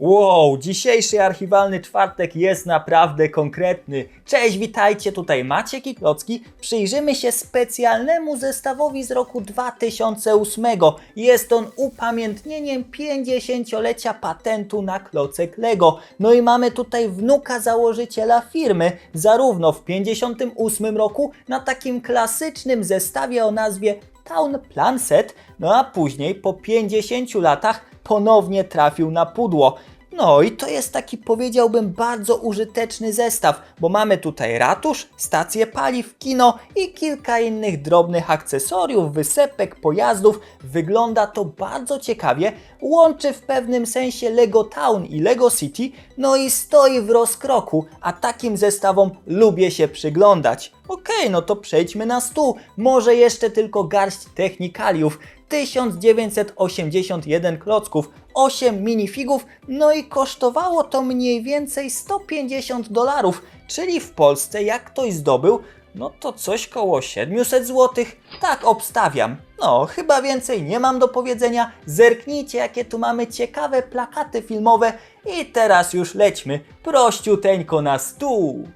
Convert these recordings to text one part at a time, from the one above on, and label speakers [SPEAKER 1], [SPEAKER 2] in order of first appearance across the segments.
[SPEAKER 1] Wow, dzisiejszy archiwalny czwartek jest naprawdę konkretny. Cześć, witajcie, tutaj Maciek i Klocki. Przyjrzymy się specjalnemu zestawowi z roku 2008. Jest on upamiętnieniem 50-lecia patentu na klocek Lego. No i mamy tutaj wnuka założyciela firmy, zarówno w 58 roku na takim klasycznym zestawie o nazwie Town Plan Set, no a później po 50 latach ponownie trafił na pudło. No i to jest taki powiedziałbym bardzo użyteczny zestaw, bo mamy tutaj ratusz, stację paliw, kino i kilka innych drobnych akcesoriów, wysepek, pojazdów. Wygląda to bardzo ciekawie, łączy w pewnym sensie Lego Town i Lego City, no i stoi w rozkroku, a takim zestawom lubię się przyglądać. Okej, no to przejdźmy na stół. Może jeszcze tylko garść technikaliów. 1981 klocków, 8 minifigów, no i kosztowało to mniej więcej 150 dolarów, czyli w Polsce jak ktoś zdobył, no to coś koło 700 zł. Tak obstawiam. No, chyba więcej nie mam do powiedzenia. Zerknijcie, jakie tu mamy ciekawe plakaty filmowe. I teraz już lećmy prościuteńko na stół.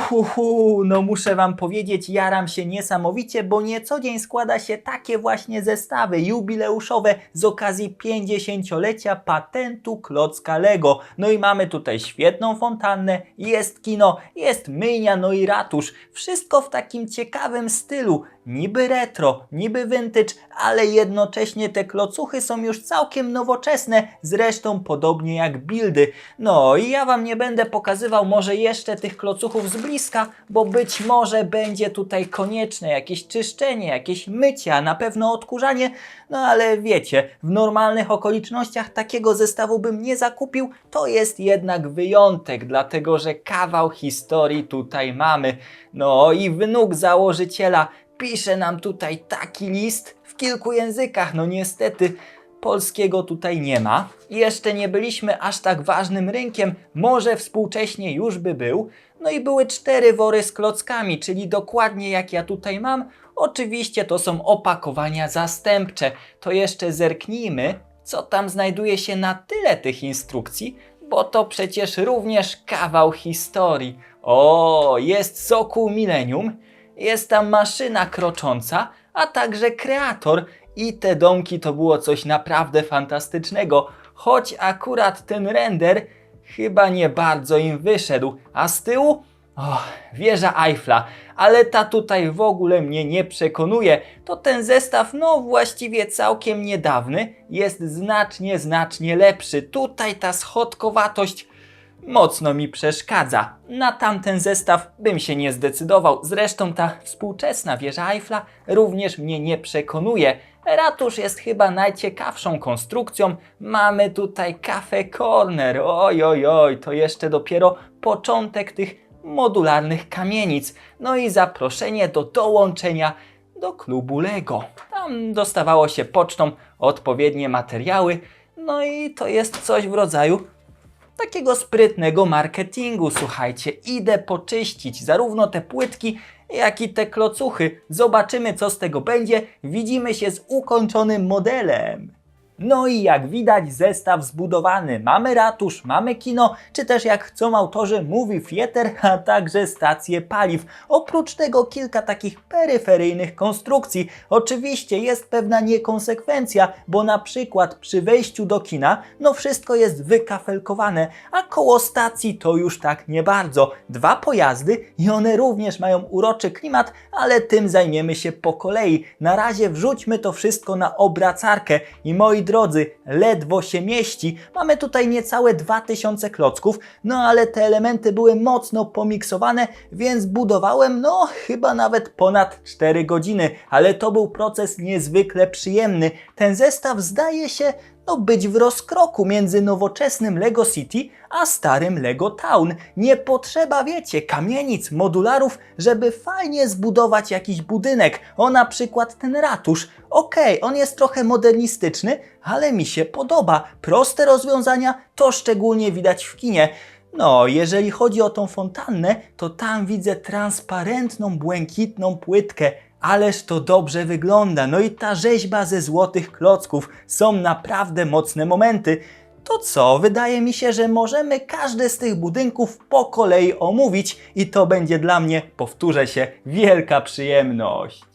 [SPEAKER 1] Hu, hu, hu, no muszę Wam powiedzieć, jaram się niesamowicie, bo nie co dzień składa się takie właśnie zestawy jubileuszowe z okazji 50-lecia patentu klocka Lego. No i mamy tutaj świetną fontannę, jest kino, jest myjnia, no i ratusz. Wszystko w takim ciekawym stylu, niby retro, niby vintage, ale jednocześnie te klocuchy są już całkiem nowoczesne, zresztą podobnie jak buildy. No i ja Wam nie będę pokazywał może jeszcze tych klocuchów z bliska, bo być może będzie tutaj konieczne jakieś czyszczenie, jakieś mycie, a na pewno odkurzanie, no ale wiecie, w normalnych okolicznościach takiego zestawu bym nie zakupił, to jest jednak wyjątek, dlatego że kawał historii tutaj mamy. No i wnuk założyciela pisze nam tutaj taki list w kilku językach. No niestety polskiego tutaj nie ma. Jeszcze nie byliśmy aż tak ważnym rynkiem, może współcześnie już by był. No i były cztery wory z klockami, czyli dokładnie jak ja tutaj mam. Oczywiście to są opakowania zastępcze. To jeszcze zerknijmy, co tam znajduje się na tyle tych instrukcji, bo to przecież również kawał historii. O, jest Sokół Millennium, jest tam maszyna krocząca, a także kreator. I te domki to było coś naprawdę fantastycznego, choć akurat ten render chyba nie bardzo im wyszedł. A z tyłu? O, wieża Eiffla, ale ta tutaj w ogóle mnie nie przekonuje. To ten zestaw, no właściwie całkiem niedawny, jest znacznie, znacznie lepszy. Tutaj ta schodkowatość mocno mi przeszkadza. Na tamten zestaw bym się nie zdecydował. Zresztą ta współczesna wieża Eiffla również mnie nie przekonuje. Ratusz jest chyba najciekawszą konstrukcją. Mamy tutaj Cafe Corner. Oj, oj, oj, to jeszcze dopiero początek tych modularnych kamienic. No i zaproszenie do dołączenia do klubu Lego. Tam dostawało się pocztą odpowiednie materiały. No i to jest coś w rodzaju takiego sprytnego marketingu. Słuchajcie, idę poczyścić zarówno te płytki, jak i te klocuchy. Zobaczymy, co z tego będzie. Widzimy się z ukończonym modelem. No i jak widać zestaw zbudowany. Mamy ratusz, mamy kino, czy też jak chcą autorzy movie theater, a także stacje paliw. Oprócz tego kilka takich peryferyjnych konstrukcji. Oczywiście jest pewna niekonsekwencja, bo na przykład przy wejściu do kina, no wszystko jest wykafelkowane, a koło stacji to już tak nie bardzo. Dwa pojazdy i one również mają uroczy klimat, ale tym zajmiemy się po kolei. Na razie wrzućmy to wszystko na obracarkę i moi drodzy, ledwo się mieści. Mamy tutaj niecałe 2000 klocków, no ale te elementy były mocno pomiksowane, więc budowałem no chyba nawet ponad 4 godziny, ale to był proces niezwykle przyjemny. Ten zestaw zdaje się no być w rozkroku między nowoczesnym Lego City a starym Lego Town. Nie potrzeba, wiecie, kamienic, modularów, żeby fajnie zbudować jakiś budynek. O na przykład ten ratusz. Okej, on jest trochę modernistyczny, ale mi się podoba. Proste rozwiązania to szczególnie widać w kinie. No, jeżeli chodzi o tą fontannę, to tam widzę transparentną, błękitną płytkę. Ależ to dobrze wygląda. No i ta rzeźba ze złotych klocków. Są naprawdę mocne momenty. To co, wydaje mi się, że możemy każdy z tych budynków po kolei omówić i to będzie dla mnie, powtórzę się, wielka przyjemność.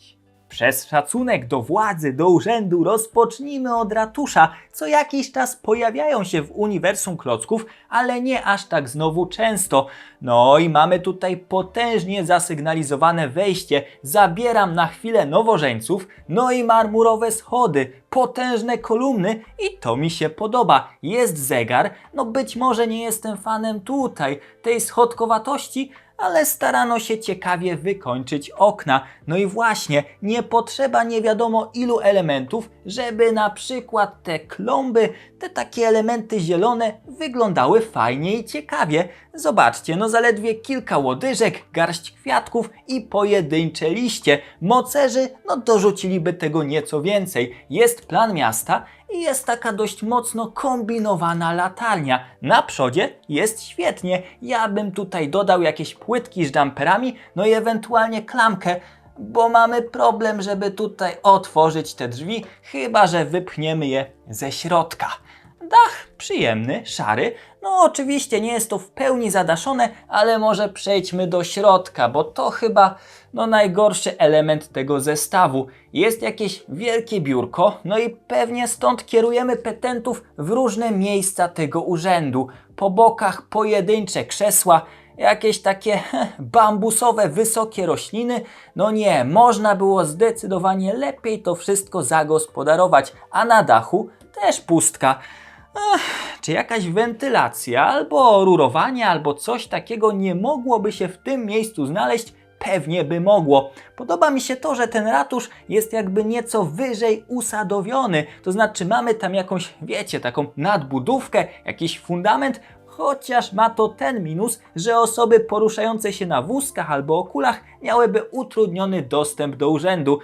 [SPEAKER 1] Przez szacunek do władzy, do urzędu rozpocznijmy od ratusza. Co jakiś czas pojawiają się w uniwersum klocków, ale nie aż tak znowu często. No i mamy tutaj potężnie zasygnalizowane wejście. Zabieram na chwilę nowożeńców, no i marmurowe schody, potężne kolumny i to mi się podoba. Jest zegar, no być może nie jestem fanem tutaj, tej schodkowatości, ale starano się ciekawie wykończyć okna. No i właśnie, nie potrzeba nie wiadomo ilu elementów, żeby na przykład te klomby, te takie elementy zielone wyglądały fajnie i ciekawie. Zobaczcie, no zaledwie kilka łodyżek, garść kwiatków i pojedyncze liście. Mocerzy, no dorzuciliby tego nieco więcej. Jest plan miasta jest taka dość mocno kombinowana latarnia. Na przodzie jest świetnie. Ja bym tutaj dodał jakieś płytki z jumperami, no i ewentualnie klamkę, bo mamy problem, żeby tutaj otworzyć te drzwi, chyba że wypchniemy je ze środka. Dach przyjemny, szary. No oczywiście nie jest to w pełni zadaszone, ale może przejdźmy do środka, bo to chyba no najgorszy element tego zestawu. Jest jakieś wielkie biurko, no i pewnie stąd kierujemy petentów w różne miejsca tego urzędu. Po bokach pojedyncze krzesła, jakieś takie bambusowe, wysokie rośliny. No nie, można było zdecydowanie lepiej to wszystko zagospodarować, a na dachu też pustka. Ech, czy jakaś wentylacja, albo rurowanie, albo coś takiego nie mogłoby się w tym miejscu znaleźć? Pewnie by mogło. Podoba mi się to, że ten ratusz jest jakby nieco wyżej usadowiony. To znaczy mamy tam jakąś, wiecie, taką nadbudówkę, jakiś fundament, chociaż ma to ten minus, że osoby poruszające się na wózkach albo okulach miałyby utrudniony dostęp do urzędu.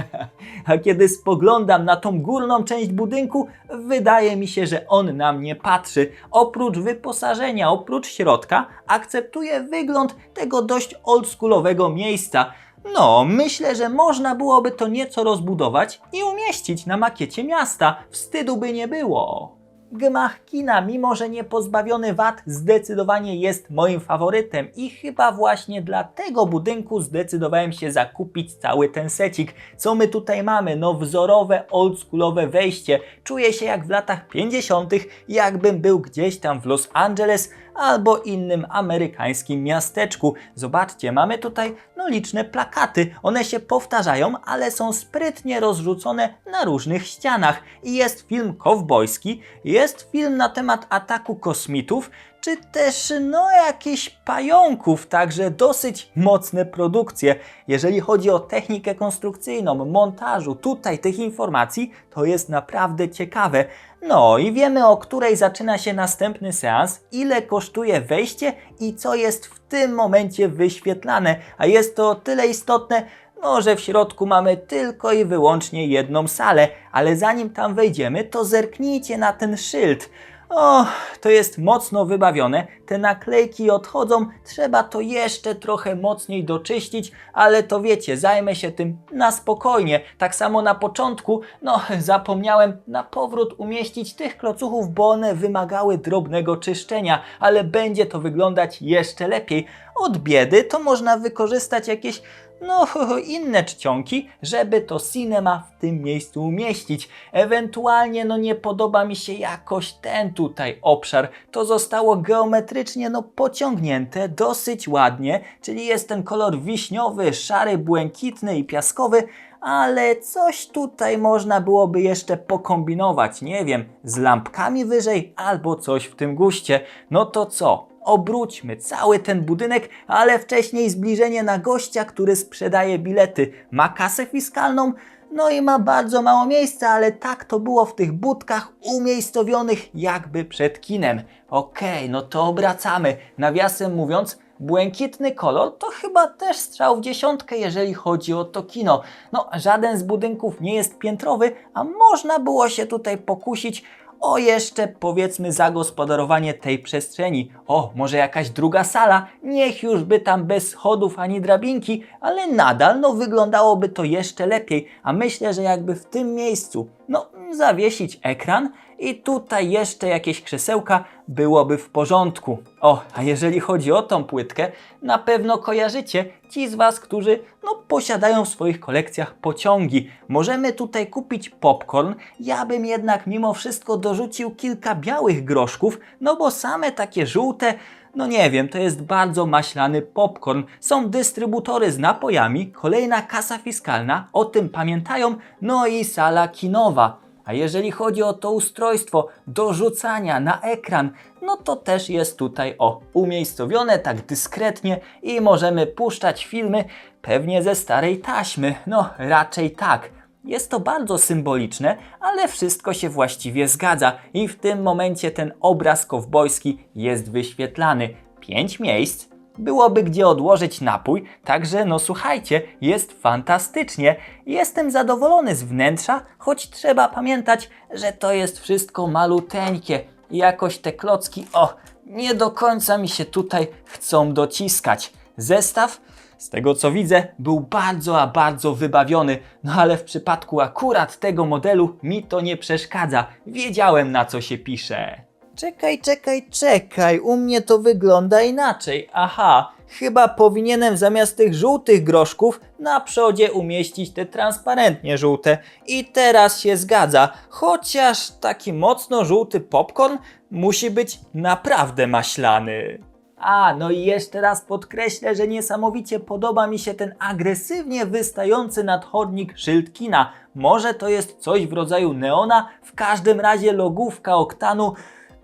[SPEAKER 1] A kiedy spoglądam na tą górną część budynku, wydaje mi się, że on na mnie patrzy. Oprócz wyposażenia, oprócz środka, akceptuję wygląd tego dość oldschoolowego miejsca. No, myślę, że można byłoby to nieco rozbudować i umieścić na makiecie miasta. Wstydu by nie było. Gmach kina, mimo że nie pozbawiony wad, zdecydowanie jest moim faworytem i chyba właśnie dla tego budynku zdecydowałem się zakupić cały ten secik. Co my tutaj mamy? No wzorowe, oldschoolowe wejście. Czuję się jak w latach 50., jakbym był gdzieś tam w Los Angeles albo innym amerykańskim miasteczku. Zobaczcie, mamy tutaj no liczne plakaty. One się powtarzają, ale są sprytnie rozrzucone na różnych ścianach. I jest film kowbojski, jest film na temat ataku kosmitów, czy też no jakichś pająków, także dosyć mocne produkcje. Jeżeli chodzi o technikę konstrukcyjną, montażu, tutaj tych informacji, to jest naprawdę ciekawe. No i wiemy o której zaczyna się następny seans, ile kosztuje wejście i co jest w tym momencie wyświetlane, a jest to tyle istotne, no, że w środku mamy tylko i wyłącznie jedną salę, ale zanim tam wejdziemy, to zerknijcie na ten szyld. O, to jest mocno wybawione. Te naklejki odchodzą, trzeba to jeszcze trochę mocniej doczyścić, ale to wiecie, zajmę się tym na spokojnie. Tak samo na początku, no zapomniałem na powrót umieścić tych klocuchów, bo one wymagały drobnego czyszczenia, ale będzie to wyglądać jeszcze lepiej. Od biedy to można wykorzystać jakieś no inne czcionki, żeby to cinema w tym miejscu umieścić. Ewentualnie no nie podoba mi się jakoś ten tutaj obszar. To zostało geometrycznie no pociągnięte dosyć ładnie, czyli jest ten kolor wiśniowy, szary, błękitny i piaskowy, ale coś tutaj można byłoby jeszcze pokombinować, nie wiem, z lampkami wyżej albo coś w tym guście. No to co? Obróćmy cały ten budynek, ale wcześniej zbliżenie na gościa, który sprzedaje bilety. Ma kasę fiskalną, no i ma bardzo mało miejsca, ale tak to było w tych budkach umiejscowionych jakby przed kinem. Okej, no to obracamy. Nawiasem mówiąc, błękitny kolor to chyba też strzał w dziesiątkę, jeżeli chodzi o to kino. No, żaden z budynków nie jest piętrowy, a można było się tutaj pokusić o jeszcze powiedzmy zagospodarowanie tej przestrzeni. O, może jakaś druga sala, niech już by tam bez schodów ani drabinki, ale nadal no wyglądałoby to jeszcze lepiej. A myślę, że jakby w tym miejscu no zawiesić ekran i tutaj jeszcze jakieś krzesełka byłoby w porządku. O, a jeżeli chodzi o tą płytkę, na pewno kojarzycie ci z Was, którzy no, posiadają w swoich kolekcjach pociągi. Możemy tutaj kupić popcorn. Ja bym jednak mimo wszystko dorzucił kilka białych groszków, no bo same takie żółte no nie wiem, to jest bardzo maślany popcorn. Są dystrybutory z napojami, kolejna kasa fiskalna, o tym pamiętają, no i sala kinowa. A jeżeli chodzi o to ustrojstwo do rzucania na ekran, no to też jest tutaj o umiejscowione tak dyskretnie i możemy puszczać filmy pewnie ze starej taśmy. No raczej tak. Jest to bardzo symboliczne, ale wszystko się właściwie zgadza i w tym momencie ten obraz kowbojski jest wyświetlany. Pięć miejsc, byłoby gdzie odłożyć napój, także no słuchajcie, jest fantastycznie. Jestem zadowolony z wnętrza, choć trzeba pamiętać, że to jest wszystko maluteńkie. Jakoś te klocki, o, nie do końca mi się tutaj chcą dociskać. Zestaw z tego co widzę, był bardzo, a bardzo wybawiony, no ale w przypadku akurat tego modelu mi to nie przeszkadza. Wiedziałem na co się pisze. Czekaj, czekaj, czekaj, u mnie to wygląda inaczej. Aha, chyba powinienem zamiast tych żółtych groszków na przodzie umieścić te transparentnie żółte. I teraz się zgadza, chociaż taki mocno żółty popcorn musi być naprawdę maślany. A, no i jeszcze raz podkreślę, że niesamowicie podoba mi się ten agresywnie wystający nadchodnik szyld kina. Może to jest coś w rodzaju neona, w każdym razie logówka oktanu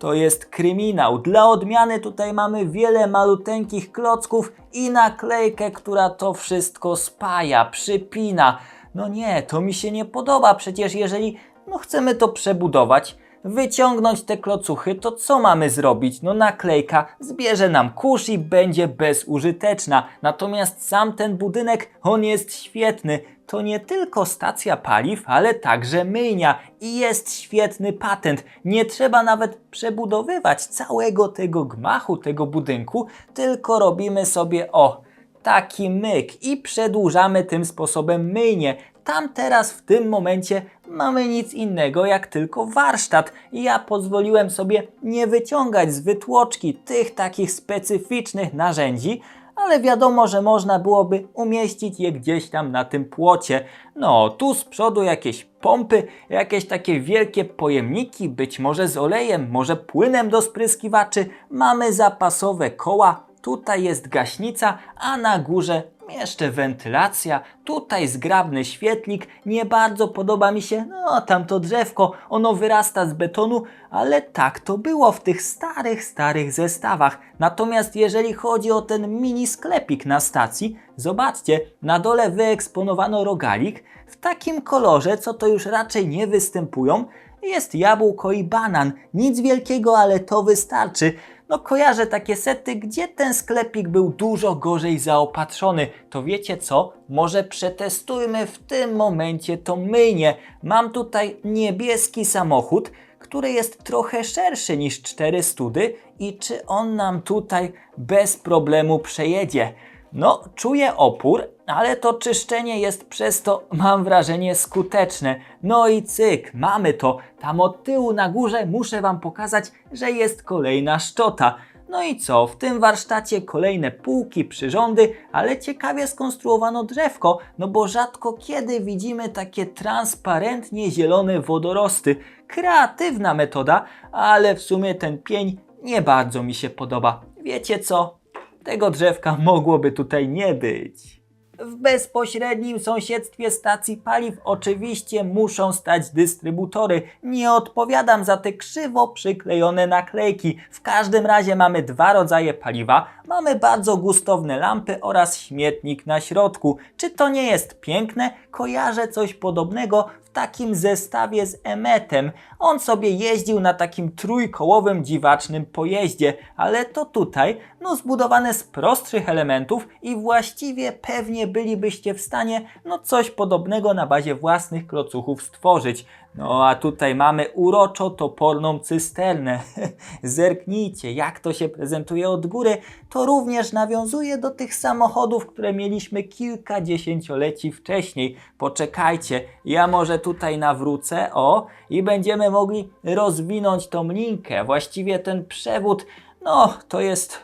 [SPEAKER 1] to jest kryminał. Dla odmiany tutaj mamy wiele maluteńkich klocków i naklejkę, która to wszystko spaja, przypina. No nie, to mi się nie podoba, przecież jeżeli no chcemy to przebudować, wyciągnąć te klocuchy, to co mamy zrobić? No naklejka zbierze nam kurz i będzie bezużyteczna. Natomiast sam ten budynek, on jest świetny. To nie tylko stacja paliw, ale także myjnia i jest świetny patent. Nie trzeba nawet przebudowywać całego tego gmachu, tego budynku, tylko robimy sobie o taki myk i przedłużamy tym sposobem myjnię. Tam teraz w tym momencie mamy nic innego jak tylko warsztat. Ja pozwoliłem sobie nie wyciągać z wytłoczki tych takich specyficznych narzędzi, ale wiadomo, że można byłoby umieścić je gdzieś tam na tym płocie. No, tu z przodu jakieś pompy, jakieś takie wielkie pojemniki, być może z olejem, może płynem do spryskiwaczy. Mamy zapasowe koła, tutaj jest gaśnica, a na górze jeszcze wentylacja, tutaj zgrabny świetlik, nie bardzo podoba mi się, no tamto drzewko, ono wyrasta z betonu, ale tak to było w tych starych, starych zestawach. Natomiast jeżeli chodzi o ten mini sklepik na stacji, zobaczcie, na dole wyeksponowano rogalik w takim kolorze, co to już raczej nie występują, jest jabłko i banan. Nic wielkiego, ale to wystarczy. No kojarzę takie sety, gdzie ten sklepik był dużo gorzej zaopatrzony. To wiecie co? Może przetestujmy w tym momencie to myjnie. Mam tutaj niebieski samochód, który jest trochę szerszy niż 4 study i czy on nam tutaj bez problemu przejedzie? No, czuję opór, ale to czyszczenie jest przez to, mam wrażenie, skuteczne. No i cyk, mamy to. Tam od tyłu na górze muszę Wam pokazać, że jest kolejna szczota. No i co? W tym warsztacie kolejne półki, przyrządy, ale ciekawie skonstruowano drzewko, no bo rzadko kiedy widzimy takie transparentnie zielone wodorosty. Kreatywna metoda, ale w sumie ten pień nie bardzo mi się podoba. Wiecie co? Tego drzewka mogłoby tutaj nie być. W bezpośrednim sąsiedztwie stacji paliw oczywiście muszą stać dystrybutory. Nie odpowiadam za te krzywo przyklejone naklejki. W każdym razie mamy dwa rodzaje paliwa. Mamy bardzo gustowne lampy oraz śmietnik na środku. Czy to nie jest piękne? Kojarzę coś podobnego takim zestawie z Emetem. On sobie jeździł na takim trójkołowym dziwacznym pojeździe, ale to tutaj, no zbudowane z prostszych elementów i właściwie pewnie bylibyście w stanie, no coś podobnego na bazie własnych klocuchów stworzyć. No a tutaj mamy uroczo toporną cysternę. Zerknijcie, jak to się prezentuje od góry. To również nawiązuje do tych samochodów, które mieliśmy kilka dziesięcioleci wcześniej. Poczekajcie, ja może tutaj nawrócę, o, i będziemy mogli rozwinąć tą linkę. Właściwie ten przewód, no, to jest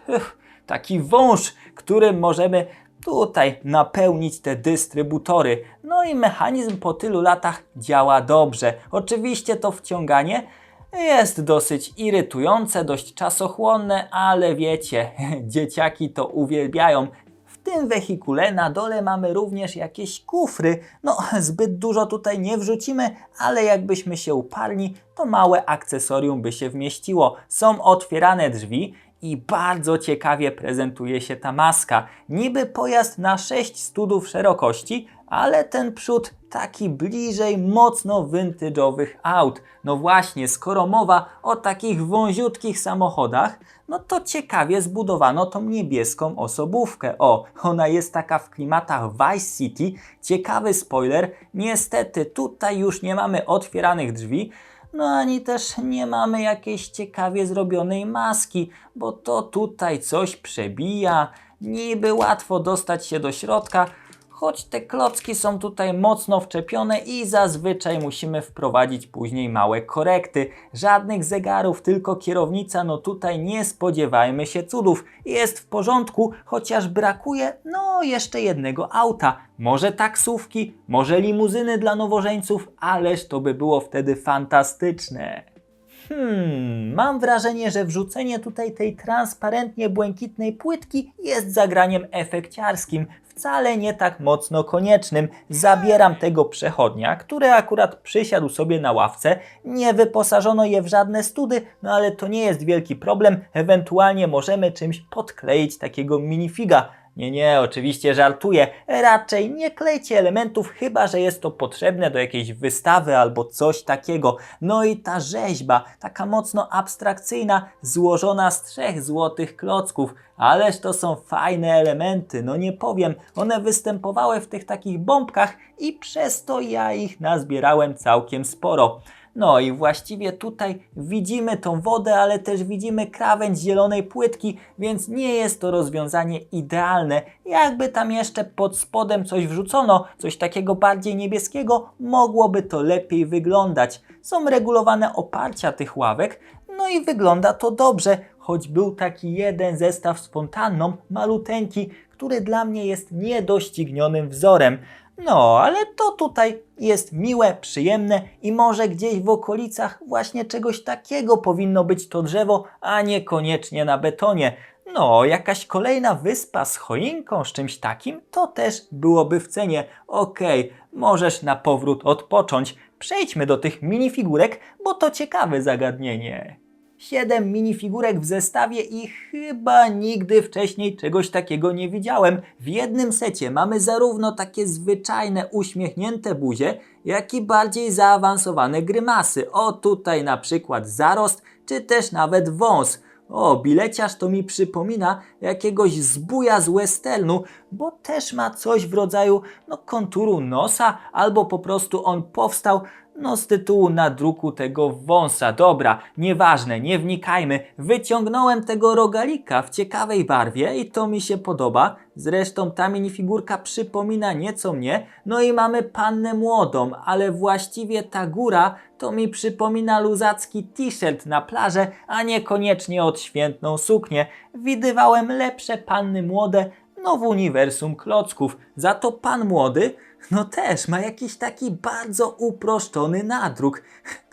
[SPEAKER 1] taki wąż, którym możemy tutaj napełnić te dystrybutory. No i mechanizm po tylu latach działa dobrze. Oczywiście to wciąganie jest dosyć irytujące, dość czasochłonne, ale wiecie, dzieciaki to uwielbiają. W tym wehikule na dole mamy również jakieś kufry. No, zbyt dużo tutaj nie wrzucimy, ale jakbyśmy się uparli, to małe akcesorium by się wmieściło. Są otwierane drzwi i bardzo ciekawie prezentuje się ta maska. Niby pojazd na 6 studów szerokości, ale ten przód taki bliżej mocno vintage'owych aut. No właśnie, skoro mowa o takich wąziutkich samochodach, no to ciekawie zbudowano tą niebieską osobówkę. O, ona jest taka w klimatach Vice City. Ciekawy spoiler, niestety tutaj już nie mamy otwieranych drzwi, no ani też nie mamy jakiejś ciekawie zrobionej maski, bo to tutaj coś przebija. Niby łatwo dostać się do środka, choć te klocki są tutaj mocno wczepione i zazwyczaj musimy wprowadzić później małe korekty. Żadnych zegarów, tylko kierownica, no tutaj nie spodziewajmy się cudów. Jest w porządku, chociaż brakuje no jeszcze jednego auta. Może taksówki, może limuzyny dla nowożeńców, ależ to by było wtedy fantastyczne. Hmm, mam wrażenie, że wrzucenie tutaj tej transparentnie błękitnej płytki jest zagraniem efekciarskim, wcale nie tak mocno koniecznym. Zabieram tego przechodnia, który akurat przysiadł sobie na ławce, nie wyposażono je w żadne study, no ale to nie jest wielki problem, ewentualnie możemy czymś podkleić takiego minifiga. Nie, nie, oczywiście żartuję. Raczej nie klejcie elementów, chyba że jest to potrzebne do jakiejś wystawy albo coś takiego. No i ta rzeźba, taka mocno abstrakcyjna, złożona z trzech złotych klocków. Ależ to są fajne elementy, no nie powiem. One występowały w tych takich bombkach i przez to ja ich nazbierałem całkiem sporo. No i właściwie tutaj widzimy tą wodę, ale też widzimy krawędź zielonej płytki, więc nie jest to rozwiązanie idealne. Jakby tam jeszcze pod spodem coś wrzucono, coś takiego bardziej niebieskiego, mogłoby to lepiej wyglądać. Są regulowane oparcia tych ławek, no i wygląda to dobrze, choć był taki jeden zestaw z fontanną, maluteńki, który dla mnie jest niedoścignionym wzorem. No, ale to tutaj jest miłe, przyjemne i może gdzieś w okolicach właśnie czegoś takiego powinno być to drzewo, a niekoniecznie na betonie. No, jakaś kolejna wyspa z choinką, z czymś takim, to też byłoby w cenie. Okej, możesz na powrót odpocząć. Przejdźmy do tych minifigurek, bo to ciekawe zagadnienie. 7 minifigurek w zestawie i chyba nigdy wcześniej czegoś takiego nie widziałem. W jednym secie mamy zarówno takie zwyczajne uśmiechnięte buzie, jak i bardziej zaawansowane grymasy. O tutaj na przykład zarost, czy też nawet wąs. O, bileciarz to mi przypomina jakiegoś zbuja z westernu, bo też ma coś w rodzaju no, konturu nosa, albo po prostu on powstał no z tytułu nadruku tego wąsa. Dobra, nieważne, nie wnikajmy. Wyciągnąłem tego rogalika w ciekawej barwie i to mi się podoba. Zresztą ta minifigurka przypomina nieco mnie. No i mamy pannę młodą, ale właściwie ta góra to mi przypomina luzacki t-shirt na plażę, a niekoniecznie odświętną suknię. Widywałem lepsze panny młode, no w uniwersum klocków. Za to pan młody, no też ma jakiś taki bardzo uproszczony nadruk.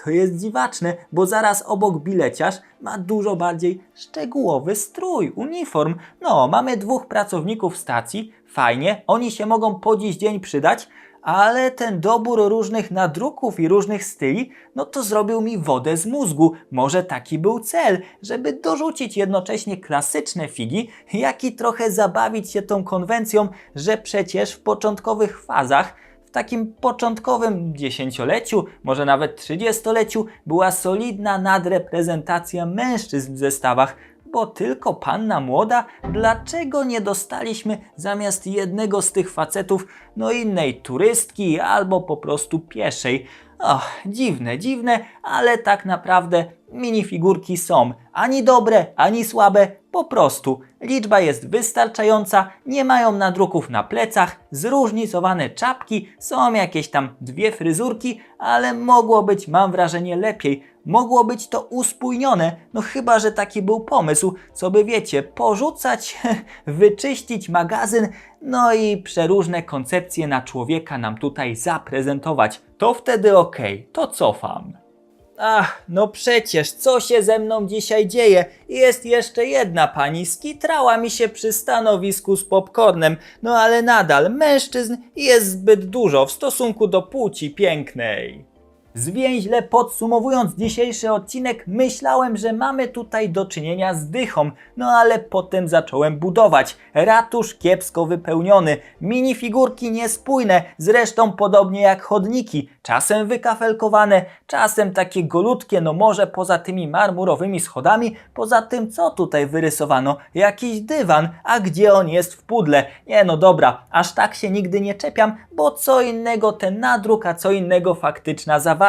[SPEAKER 1] To jest dziwaczne, bo zaraz obok bileciarz ma dużo bardziej szczegółowy strój, uniform. No, mamy dwóch pracowników stacji, fajnie, oni się mogą po dziś dzień przydać, ale ten dobór różnych nadruków i różnych styli, no to zrobił mi wodę z mózgu. Może taki był cel, żeby dorzucić jednocześnie klasyczne figi, jak i trochę zabawić się tą konwencją, że przecież w początkowych fazach w takim początkowym dziesięcioleciu, może nawet trzydziestoleciu, była solidna nadreprezentacja mężczyzn w zestawach, bo tylko panna młoda? Dlaczego nie dostaliśmy zamiast jednego z tych facetów no innej turystki albo po prostu pieszej? Och, dziwne, dziwne, ale tak naprawdę minifigurki są ani dobre, ani słabe, po prostu. Liczba jest wystarczająca, nie mają nadruków na plecach, zróżnicowane czapki, są jakieś tam dwie fryzurki, ale mogło być, mam wrażenie, lepiej. Mogło być to uspójnione, no chyba, że taki był pomysł, co by wiecie, porzucać, wyczyścić magazyn, no i przeróżne koncepcje na człowieka nam tutaj zaprezentować. To wtedy okej, to cofam. Ach, no przecież, co się ze mną dzisiaj dzieje? Jest jeszcze jedna pani, skitrała mi się przy stanowisku z popcornem, no ale nadal mężczyzn jest zbyt dużo w stosunku do płci pięknej. Zwięźle podsumowując dzisiejszy odcinek, myślałem, że mamy tutaj do czynienia z dychą, no ale potem zacząłem budować. Ratusz kiepsko wypełniony, minifigurki niespójne, zresztą podobnie jak chodniki, czasem wykafelkowane, czasem takie golutkie, no może poza tymi marmurowymi schodami, poza tym co tutaj wyrysowano? Jakiś dywan, a gdzie on jest w pudle? Nie no dobra, aż tak się nigdy nie czepiam, bo co innego ten nadruk, a co innego faktyczna zawartość.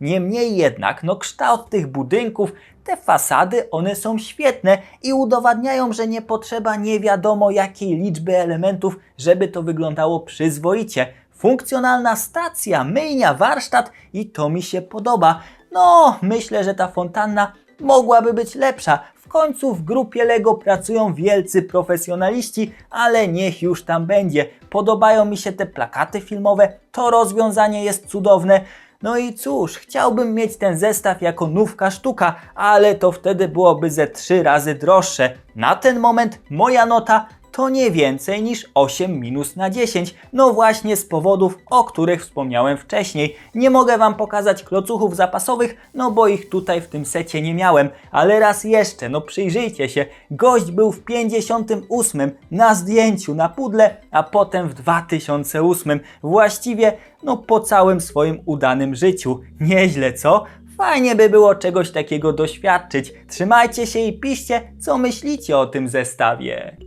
[SPEAKER 1] Niemniej jednak, no kształt tych budynków, te fasady, one są świetne i udowadniają, że nie potrzeba nie wiadomo jakiej liczby elementów, żeby to wyglądało przyzwoicie. Funkcjonalna stacja, myjnia, warsztat i to mi się podoba. No, myślę, że ta fontanna mogłaby być lepsza. W końcu w grupie Lego pracują wielcy profesjonaliści, ale niech już tam będzie. Podobają mi się te plakaty filmowe, to rozwiązanie jest cudowne. No i cóż, chciałbym mieć ten zestaw jako nówka sztuka, ale to wtedy byłoby ze trzy razy droższe. Na ten moment moja nota to nie więcej niż 8 minus na 10. No właśnie z powodów, o których wspomniałem wcześniej. Nie mogę Wam pokazać klocuchów zapasowych, no bo ich tutaj w tym secie nie miałem. Ale raz jeszcze, no przyjrzyjcie się, gość był w 58 na zdjęciu na pudle, a potem w 2008. Właściwie, no po całym swoim udanym życiu. Nieźle, co? Fajnie by było czegoś takiego doświadczyć. Trzymajcie się i piszcie, co myślicie o tym zestawie.